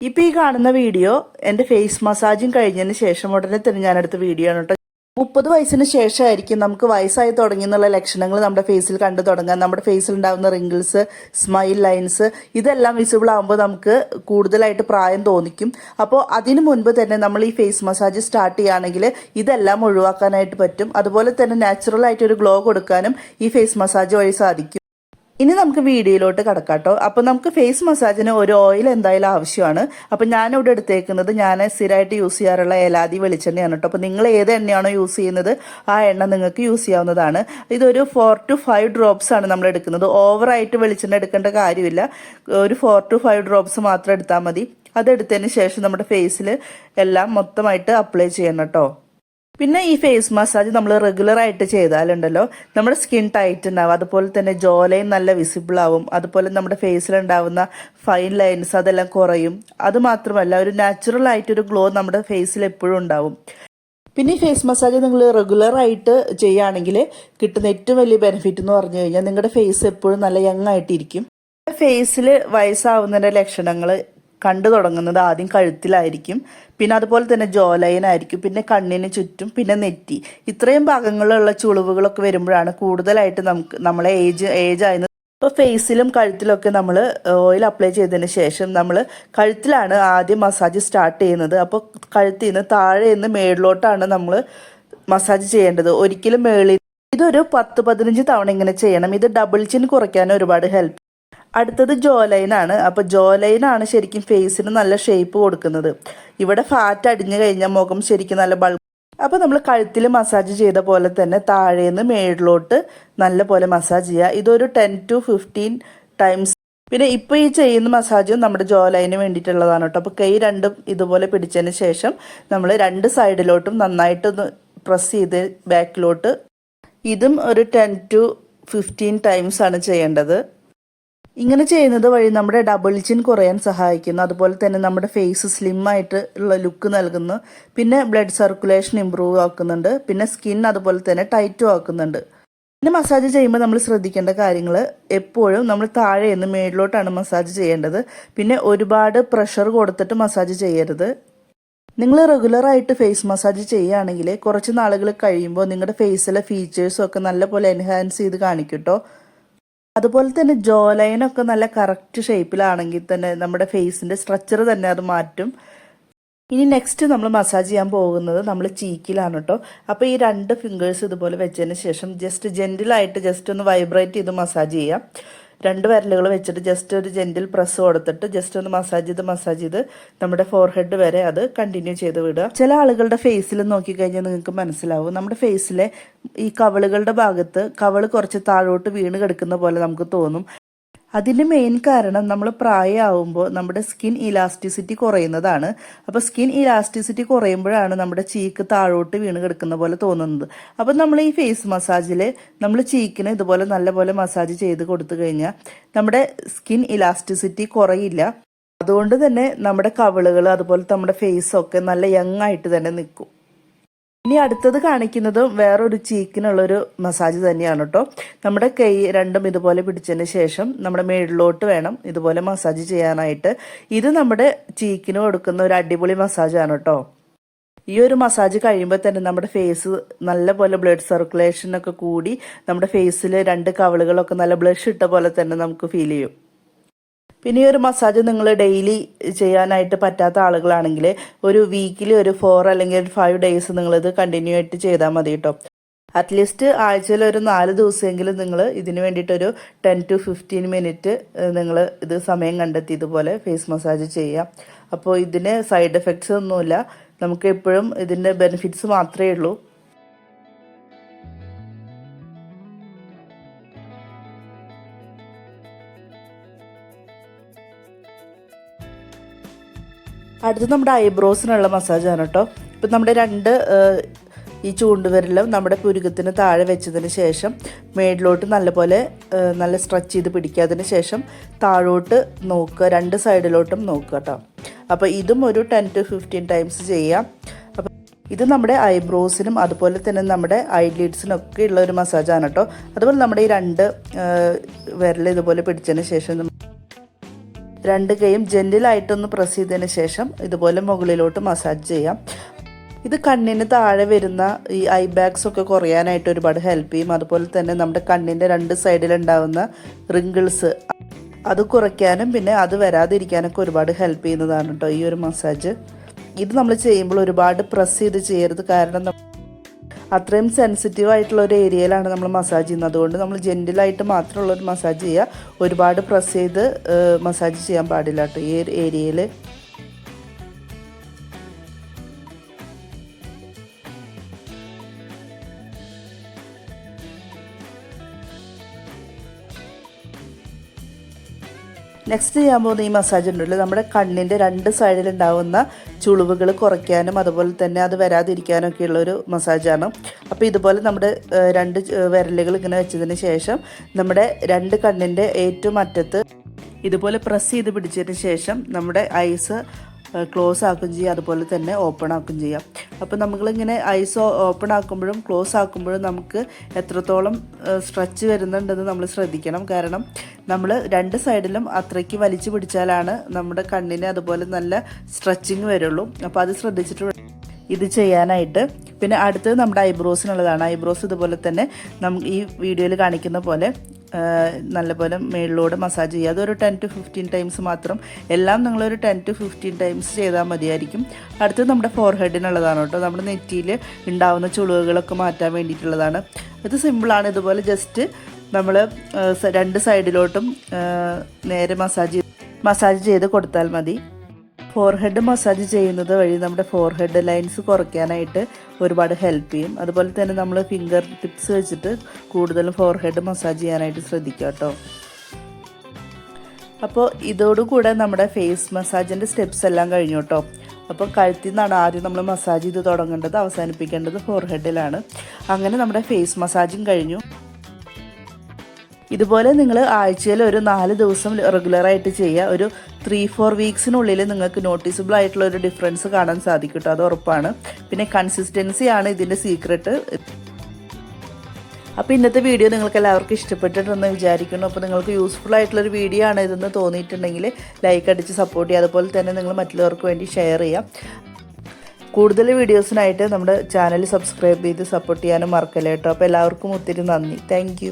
ഇപ്പൊ ഈ കാണുന്ന വീഡിയോ എന്റെ ഫേസ് മസാജും കഴിഞ്ഞതിന് ശേഷം ഉടനെ തന്നെ എടുത്ത വീഡിയോ ആണ് കേട്ടോ. മുപ്പത് വയസ്സിന് ശേഷമായിരിക്കും നമുക്ക് വയസ്സായി തുടങ്ങി എന്നുള്ള ലക്ഷണങ്ങൾ നമ്മുടെ ഫേസിൽ കണ്ടു തുടങ്ങാൻ നമ്മുടെ ഫേസിൽ ഉണ്ടാകുന്ന റിങ്കിൾസ് സ്മൈൽ ലൈൻസ് ഇതെല്ലാം വിസിബിൾ ആകുമ്പോൾ നമുക്ക് കൂടുതലായിട്ട് പ്രായം തോന്നിക്കും. അപ്പോൾ അതിനു മുൻപ് തന്നെ നമ്മൾ ഈ ഫേസ് മസാജ് സ്റ്റാർട്ട് ചെയ്യുകയാണെങ്കിൽ ഇതെല്ലാം ഒഴിവാക്കാനായിട്ട് പറ്റും. അതുപോലെ തന്നെ നാച്ചുറൽ ആയിട്ട് ഒരു ഗ്ലോ കൊടുക്കാനും ഈ ഫേസ് മസാജ് വഴി സാധിക്കും. ഇനി നമുക്ക് വീഡിയോയിലോട്ട് കടക്കാട്ടോ. അപ്പോൾ നമുക്ക് ഫേസ് മസാജിന് ഒരു ഓയിൽ എന്തായാലും ആവശ്യമാണ്. അപ്പോൾ ഞാനിവിടെ എടുത്തേക്കുന്നത് ഞാൻ സ്ഥിരമായിട്ട് യൂസ് ചെയ്യാറുള്ള ഏലാതി വെളിച്ചെണ്ണയാണ് കേട്ടോ അപ്പോൾ നിങ്ങൾ ഏത് എണ്ണയാണോ യൂസ് ചെയ്യുന്നത് ആ എണ്ണ നിങ്ങൾക്ക് യൂസ് ചെയ്യാവുന്നതാണ്. ഇതൊരു ഫോർ ടു ഫൈവ് ഡ്രോപ്സ് ആണ് നമ്മൾ എടുക്കുന്നത്. ഓവറായിട്ട് വെളിച്ചെണ്ണ എടുക്കേണ്ട കാര്യമില്ല. ഒരു ഫോർ ടു ഫൈവ് ഡ്രോപ്സ് മാത്രം എടുത്താൽ മതി. അതെടുത്തതിന് ശേഷം നമ്മുടെ ഫേസിൽ എല്ലാം മൊത്തമായിട്ട് അപ്ലൈ ചെയ്യണം കേട്ടോ പിന്നെ ഈ ഫേസ് മസാജ് നമ്മൾ റെഗുലർ ആയിട്ട് ചെയ്താലുണ്ടല്ലോ നമ്മുടെ സ്കിൻ ടൈറ്റ് ഉണ്ടാവും. അതുപോലെ തന്നെ ജോലയും നല്ല വിസിബിൾ ആവും. അതുപോലെ നമ്മുടെ ഫേസിൽ ഉണ്ടാവുന്ന ഫൈൻ ലൈൻസ് അതെല്ലാം കുറയും. അത് മാത്രമല്ല ഒരു നാച്ചുറൽ ആയിട്ട് ഒരു ഗ്ലോ നമ്മുടെ ഫേസിൽ എപ്പോഴും ഉണ്ടാവും. പിന്നെ ഈ ഫേസ് മസാജ് നിങ്ങൾ റെഗുലർ ആയിട്ട് ചെയ്യുകയാണെങ്കിൽ കിട്ടുന്ന ഏറ്റവും വലിയ ബെനിഫിറ്റ് എന്ന് പറഞ്ഞു കഴിഞ്ഞാൽ നിങ്ങളുടെ ഫേസ് എപ്പോഴും നല്ല യങ് ആയിട്ടിരിക്കും. ഫേസിൽ വയസ്സാവുന്നതിന്റെ ലക്ഷണങ്ങൾ കണ്ടു തുടങ്ങുന്നത് ആദ്യം കഴുത്തിലായിരിക്കും പിന്നെ അതുപോലെ തന്നെ ജോലൈനായിരിക്കും പിന്നെ കണ്ണിന് ചുറ്റും പിന്നെ നെറ്റി. ഇത്രയും ഭാഗങ്ങളിലുള്ള ചുളിവുകളൊക്കെ വരുമ്പോഴാണ് കൂടുതലായിട്ട് നമുക്ക് നമ്മളെ ഏജ് ഏജ് ആയെന്ന് ഇപ്പോൾ ഫേസിലും കഴുത്തിലൊക്കെ നമ്മൾ ഓയിൽ അപ്ലൈ ചെയ്തതിന് ശേഷം നമ്മൾ കഴുത്തിലാണ് ആദ്യം മസാജ് സ്റ്റാർട്ട് ചെയ്യുന്നത്. അപ്പോൾ കഴുത്തിൽ നിന്ന് താഴെ നിന്ന് മേളിലോട്ടാണ് നമ്മൾ മസാജ് ചെയ്യേണ്ടത്. ഒരിക്കലും മേളിൽ ഇതൊരു പത്ത് പതിനഞ്ച് തവണ ഇങ്ങനെ ചെയ്യണം. ഇത് ഡബിൾ ചിൻ കുറയ്ക്കാൻ ഒരുപാട് ഹെൽപ്പ് അടുത്തത് ജോലൈനാണ് അപ്പോൾ ജോലൈനാണ് ശരിക്കും ഫേസിന് നല്ല ഷേപ്പ് കൊടുക്കുന്നത്. ഇവിടെ ഫാറ്റ് അടിഞ്ഞു കഴിഞ്ഞാൽ മുഖം ശരിക്കും നല്ല ബൾക്ക് അപ്പോൾ നമ്മൾ കഴുത്തിൽ മസാജ് ചെയ്ത പോലെ തന്നെ താഴേന്ന് മേളിലോട്ട് നല്ല പോലെ മസാജ് ചെയ്യുക. ഇതൊരു ടെൻ ടു ഫിഫ്റ്റീൻ ടൈംസ് പിന്നെ ഇപ്പോൾ ഈ ചെയ്യുന്ന മസാജും നമ്മുടെ ജോലൈന് വേണ്ടിയിട്ടുള്ളതാണ് കേട്ടോ. അപ്പോൾ കൈ രണ്ടും ഇതുപോലെ പിടിച്ചതിന് ശേഷം നമ്മൾ രണ്ട് സൈഡിലോട്ടും നന്നായിട്ട് പ്രസ് ചെയ്ത് ബാക്കിലോട്ട് ഇതും ഒരു ടെൻ ടു ഫിഫ്റ്റീൻ ടൈംസ് ആണ് ചെയ്യേണ്ടത്. ഇങ്ങനെ ചെയ്യുന്നത് വഴി നമ്മുടെ ഡബിൾ ചിൻ കുറയാൻ സഹായിക്കുന്നു. അതുപോലെ തന്നെ നമ്മുടെ ഫേസ് സ്ലിം ആയിട്ട് ഉള്ള ലുക്ക് നൽകുന്നു. പിന്നെ ബ്ലഡ് സർക്കുലേഷൻ ഇമ്പ്രൂവ് ആക്കുന്നുണ്ട്. പിന്നെ സ്കിൻ അതുപോലെ തന്നെ ടൈറ്റും ആക്കുന്നുണ്ട്. പിന്നെ മസാജ് ചെയ്യുമ്പോൾ നമ്മൾ ശ്രദ്ധിക്കേണ്ട കാര്യങ്ങൾ എപ്പോഴും നമ്മൾ താഴെ നിന്ന് മേളിലോട്ടാണ് മസാജ് ചെയ്യേണ്ടത്. പിന്നെ ഒരുപാട് പ്രഷർ കൊടുത്തിട്ട് മസാജ് ചെയ്യരുത്. നിങ്ങൾ റെഗുലറായിട്ട് ഫേസ് മസാജ് ചെയ്യുകയാണെങ്കിൽ കുറച്ച് നാളുകൾ കഴിയുമ്പോൾ നിങ്ങളുടെ ഫേസിലെ ഫീച്ചേഴ്സും ഒക്കെ നല്ലപോലെ എൻഹാൻസ് ചെയ്ത് കാണിക്കും കേട്ടോ അതുപോലെ തന്നെ ജോ ലൈനൊക്കെ നല്ല കറക്റ്റ് ഷേപ്പിലാണെങ്കിൽ തന്നെ നമ്മുടെ ഫേസിന്റെ സ്ട്രക്ചർ തന്നെ അത് മാറ്റും. ഇനി നെക്സ്റ്റ് നമ്മൾ മസാജ് ചെയ്യാൻ പോകുന്നത് നമ്മൾ ചീക്കിലാണ് കേട്ടോ അപ്പോൾ ഈ രണ്ട് ഫിംഗേഴ്സ് ഇതുപോലെ വെച്ചതിന് ശേഷം ജസ്റ്റ് ജെന്റിലായിട്ട് ജസ്റ്റ് ഒന്ന് വൈബ്രേറ്റ് ചെയ്ത് മസാജ് ചെയ്യാം. രണ്ട് വിരലുകൾ വെച്ചിട്ട് ജസ്റ്റ് ഒരു ജെന്റിൽ പ്രസ് കൊടുത്തിട്ട് ജസ്റ്റ് ഒന്ന് മസാജ് ചെയ്ത് മസാജ് ചെയ്ത് നമ്മുടെ ഫോർഹെഡ് വരെ അത് കണ്ടിന്യൂ ചെയ്ത് വിടുക. ചില ആളുകളുടെ ഫേസിൽ നോക്കിക്കഴിഞ്ഞാൽ നിങ്ങൾക്ക് മനസ്സിലാവും. നമ്മുടെ ഫേസിലെ ഈ കവളുകളുടെ ഭാഗത്ത് കവൾ കുറച്ച് താഴോട്ട് വീണ് കിടക്കുന്ന പോലെ നമുക്ക് തോന്നും. അതിന്റെ മെയിൻ കാരണം നമ്മൾ പ്രായമാവുമ്പോൾ നമ്മുടെ സ്കിൻ ഇലാസ്റ്റിസിറ്റി കുറയുന്നതാണ്. അപ്പോൾ സ്കിൻ ഇലാസ്റ്റിസിറ്റി കുറയുമ്പോഴാണ് നമ്മുടെ ചീക്ക് താഴോട്ട് വീണ് കിടക്കുന്ന പോലെ തോന്നുന്നത്. അപ്പോൾ നമ്മൾ ഈ ഫേസ് മസാജിൽ നമ്മൾ ചീക്കിന് ഇതുപോലെ നല്ലപോലെ മസാജ് ചെയ്ത് കൊടുത്തു കഴിഞ്ഞാൽ നമ്മുടെ സ്കിൻ ഇലാസ്റ്റിസിറ്റി കുറയില്ല. അതുകൊണ്ട് തന്നെ നമ്മുടെ കവിളുകൾ അതുപോലെ നമ്മുടെ ഫേസൊക്കെ നല്ല യങ് ആയിട്ട് തന്നെ നിൽക്കും ഇനി അടുത്തത് കാണിക്കുന്നത് വേറൊരു ചീക്കിനുള്ളൊരു മസാജ് തന്നെയാണ് കേട്ടോ. നമ്മുടെ കൈ രണ്ടും ഇതുപോലെ പിടിച്ചതിന് ശേഷം നമ്മുടെ മേളിലോട്ട് വേണം ഇതുപോലെ മസാജ് ചെയ്യാനായിട്ട്. ഇത് നമ്മുടെ ചീക്കിന് കൊടുക്കുന്ന ഒരു അടിപൊളി മസാജാണ് കേട്ടോ. ഈ ഒരു മസാജ് കഴിയുമ്പോൾ തന്നെ നമ്മുടെ ഫേസ് നല്ലപോലെ ബ്ലഡ് സർക്കുലേഷനൊക്കെ കൂടി നമ്മുടെ ഫേസിൽ രണ്ട് കവളുകളൊക്കെ നല്ല ബ്ലഷ് ഇട്ട പോലെ തന്നെ നമുക്ക് ഫീൽ ചെയ്യും. പിന്നെ ഈ ഒരു മസാജ് നിങ്ങൾ ഡെയിലി ചെയ്യാനായിട്ട് പറ്റാത്ത ആളുകളാണെങ്കിൽ ഒരു വീക്കിലി ഒരു ഫോർ അല്ലെങ്കിൽ ഒരു ഫൈവ് ഡേയ്സ് നിങ്ങളിത് കണ്ടിന്യൂ ആയിട്ട് ചെയ്താൽ മതി കേട്ടോ അറ്റ്ലീസ്റ്റ് ആഴ്ചയിൽ ഒരു നാല് ദിവസമെങ്കിലും നിങ്ങൾ ഇതിന് വേണ്ടിയിട്ടൊരു ടെൻ ടു ഫിഫ്റ്റീൻ മിനിറ്റ് നിങ്ങൾ ഇത് സമയം കണ്ടെത്തി ഇതുപോലെ ഫേസ് മസാജ് ചെയ്യാം. അപ്പോൾ ഇതിന് സൈഡ് എഫക്ട്സ് ഒന്നുമില്ല. നമുക്ക് എപ്പോഴും ഇതിന്റെ ബെനിഫിറ്റ്സ് മാത്രമേ ഉള്ളൂ. അടുത്ത് നമ്മുടെ ഐബ്രോസിനുള്ള മസാജാണ് കേട്ടോ. ഇപ്പം നമ്മുടെ രണ്ട് ഈ ചൂണ്ടുവിരലും നമ്മുടെ പുരുകത്തിന് താഴെ വെച്ചതിന് ശേഷം മേളിലോട്ട് നല്ലപോലെ നല്ല സ്ട്രെച്ച് ചെയ്ത് പിടിക്കുക ശേഷം താഴോട്ട് നോക്കുക രണ്ട് സൈഡിലോട്ടും നോക്കുക കേട്ടോ. അപ്പോൾ ഇതും ഒരു ടെൻ ടു ഫിഫ്റ്റീൻ ടൈംസ് ചെയ്യാം. അപ്പോൾ ഇത് നമ്മുടെ ഐബ്രോസിനും അതുപോലെ തന്നെ നമ്മുടെ ഐലീഡ്സിനൊക്കെ ഉള്ള ഒരു മസാജാണ് കേട്ടോ. അതുപോലെ നമ്മുടെ ഈ രണ്ട് വിരൽ ഇതുപോലെ പിടിച്ചതിന് ശേഷം രണ്ട് കൈയും ജെന്റിലായിട്ടൊന്ന് പ്രസ് ചെയ്തതിന് ശേഷം ഇതുപോലെ മുകളിലോട്ട് മസാജ് ചെയ്യാം. ഇത് കണ്ണിന് താഴെ വരുന്ന ഈ ഐ ബാഗ്സ് ഒക്കെ കുറയാനായിട്ട് ഒരുപാട് ഹെൽപ്പ് ചെയ്യും. അതുപോലെ തന്നെ നമ്മുടെ കണ്ണിന്റെ രണ്ട് സൈഡിലുണ്ടാവുന്ന റിങ്കിൾസ് അത് കുറയ്ക്കാനും പിന്നെ അത് വരാതിരിക്കാനൊക്കെ ഒരുപാട് ഹെൽപ്പ് ചെയ്യുന്നതാണ് കേട്ടോ ഈ ഒരു മസാജ് ഇത് നമ്മൾ ചെയ്യുമ്പോൾ ഒരുപാട് പ്രസ് ചെയ്ത് ചെയ്യരുത്. കാരണം അത്രയും സെൻസിറ്റീവ് ആയിട്ടുള്ള ഒരു ഏരിയയിലാണ് നമ്മൾ മസാജ് ചെയ്യുന്നത്. അതുകൊണ്ട് നമ്മൾ ജെന്റിലായിട്ട് മാത്രമുള്ളൊരു മസാജ് ചെയ്യുക. ഒരുപാട് പ്രസ് ചെയ്ത് മസാജ് ചെയ്യാൻ പാടില്ല കേട്ടോ ഈ ഏരിയയിൽ നെക്സ്റ്റ് ചെയ്യാൻ പോകുന്ന ഈ മസാജ് ഉണ്ടല്ലോ നമ്മുടെ കണ്ണിന്റെ രണ്ട് സൈഡിലുണ്ടാവുന്ന ചുളിവുകൾ കുറയ്ക്കാനും അതുപോലെ തന്നെ അത് വരാതിരിക്കാനും ഒക്കെ ഉള്ള ഒരു മസാജാണ് അപ്പോൾ ഇതുപോലെ നമ്മുടെ രണ്ട് വിരലുകൾ ഇങ്ങനെ വെച്ചതിന് ശേഷം നമ്മുടെ രണ്ട് കണ്ണിന്റെ ഏറ്റവും അറ്റത്ത് ഇതുപോലെ പ്രസ് ചെയ്ത് പിടിച്ചതിന് ശേഷം നമ്മുടെ ഐസ് ക്ലോസ് ആക്കുകയും ചെയ്യുക അതുപോലെ തന്നെ ഓപ്പൺ ആക്കുകയും ചെയ്യാം അപ്പോൾ നമ്മളിങ്ങനെ ഐസ് ഓപ്പൺ ആക്കുമ്പോഴും ക്ലോസ് ആക്കുമ്പോഴും നമുക്ക് എത്രത്തോളം സ്ട്രെച്ച് വരുന്നുണ്ടെന്ന് നമ്മൾ ശ്രദ്ധിക്കണം. കാരണം നമ്മൾ രണ്ട് സൈഡിലും അത്രയ്ക്ക് വലിച്ചു പിടിച്ചാലാണ് നമ്മുടെ കണ്ണിന് അതുപോലെ നല്ല സ്ട്രെച്ചിങ് വരുള്ളൂ. അപ്പോൾ അത് ശ്രദ്ധിച്ചിട്ട് ഇത് ചെയ്യാനായിട്ട്. പിന്നെ അടുത്തത് നമ്മുടെ ഐബ്രോസിനുള്ളതാണ് ഐബ്രോസ് ഇതുപോലെ തന്നെ നമുക്ക് ഈ വീഡിയോയിൽ കാണിക്കുന്ന പോലെ നല്ലപോലെ മേളിലൂടെ മസാജ് ചെയ്യുക. അതൊരു ടെൻ ടു ഫിഫ്റ്റീൻ ടൈംസ് മാത്രം. എല്ലാം നിങ്ങളൊരു ടെൻ ടു ഫിഫ്റ്റീൻ ടൈംസ് ചെയ്താൽ മതിയായിരിക്കും. അടുത്തത് നമ്മുടെ ഫോർഹെഡിനുള്ളതാണ് കേട്ടോ. നമ്മുടെ നെറ്റിയിൽ ഉണ്ടാവുന്ന ചുളിവുകളൊക്കെ മാറ്റാൻ വേണ്ടിയിട്ടുള്ളതാണ്. ഇത് സിമ്പിളാണ് ഇതുപോലെ ജസ്റ്റ് നമ്മൾ രണ്ട് സൈഡിലോട്ടും നേരെ മസാജ് മസാജ് ചെയ്ത് കൊടുത്താൽ മതി. ഫോർഹെഡ് മസാജ് ചെയ്യുന്നത് വഴി നമ്മുടെ ഫോർഹെഡ് ലൈൻസ് കുറയ്ക്കാനായിട്ട് ഒരുപാട് ഹെൽപ്പ് ചെയ്യും. അതുപോലെ തന്നെ നമ്മൾ ഫിംഗർ ടിപ്സ് വെച്ചിട്ട് കൂടുതലും ഫോർഹെഡ് മസാജ് ചെയ്യാനായിട്ട് ശ്രദ്ധിക്കുക കേട്ടോ. അപ്പോൾ ഇതോടുകൂടെ നമ്മുടെ ഫേസ് മസാജിന്റെ സ്റ്റെപ്സ് എല്ലാം കഴിഞ്ഞു കേട്ടോ. അപ്പോൾ കഴുത്തിൽ നിന്നാണ് ആദ്യം നമ്മൾ മസാജ് ചെയ്ത് തുടങ്ങേണ്ടത് അവസാനിപ്പിക്കേണ്ടത് ഫോർഹെഡിലാണ് അങ്ങനെ നമ്മുടെ ഫേസ് മസാജും കഴിഞ്ഞു. ഇതുപോലെ നിങ്ങൾ ആഴ്ചയിൽ ഒരു നാല് ദിവസം റെഗുലറായിട്ട് ചെയ്യുക ഒരു ത്രീ ഫോർ വീക്സിനുള്ളിൽ നിങ്ങൾക്ക് നോട്ടീസബിൾ ആയിട്ടുള്ള ഒരു ഡിഫറൻസ് കാണാൻ സാധിക്കും അത് ഉറപ്പാണ്. പിന്നെ കൺസിസ്റ്റൻസി ആണ് ഇതിന്റെ സീക്രട്ട് അപ്പോൾ ഇന്നത്തെ വീഡിയോ നിങ്ങൾക്ക് എല്ലാവർക്കും ഇഷ്ടപ്പെട്ടിട്ടുണ്ടെന്ന് വിചാരിക്കുന്നു. അപ്പോൾ നിങ്ങൾക്ക് യൂസ്ഫുൾ ആയിട്ടുള്ളൊരു വീഡിയോ ആണ് ഇതെന്ന് തോന്നിയിട്ടുണ്ടെങ്കിൽ ലൈക്ക് അടിച്ച് സപ്പോർട്ട് ചെയ്യുക. അതുപോലെ തന്നെ നിങ്ങൾ മറ്റുള്ളവർക്ക് വേണ്ടി ഷെയർ ചെയ്യാം കൂടുതൽ വീഡിയോസിനായിട്ട് നമ്മുടെ ചാനൽ സബ്സ്ക്രൈബ് ചെയ്ത് സപ്പോർട്ട് ചെയ്യാനും മറക്കല്ലേ കേട്ടോ അപ്പോൾ എല്ലാവർക്കും ഒത്തിരി നന്ദി. താങ്ക്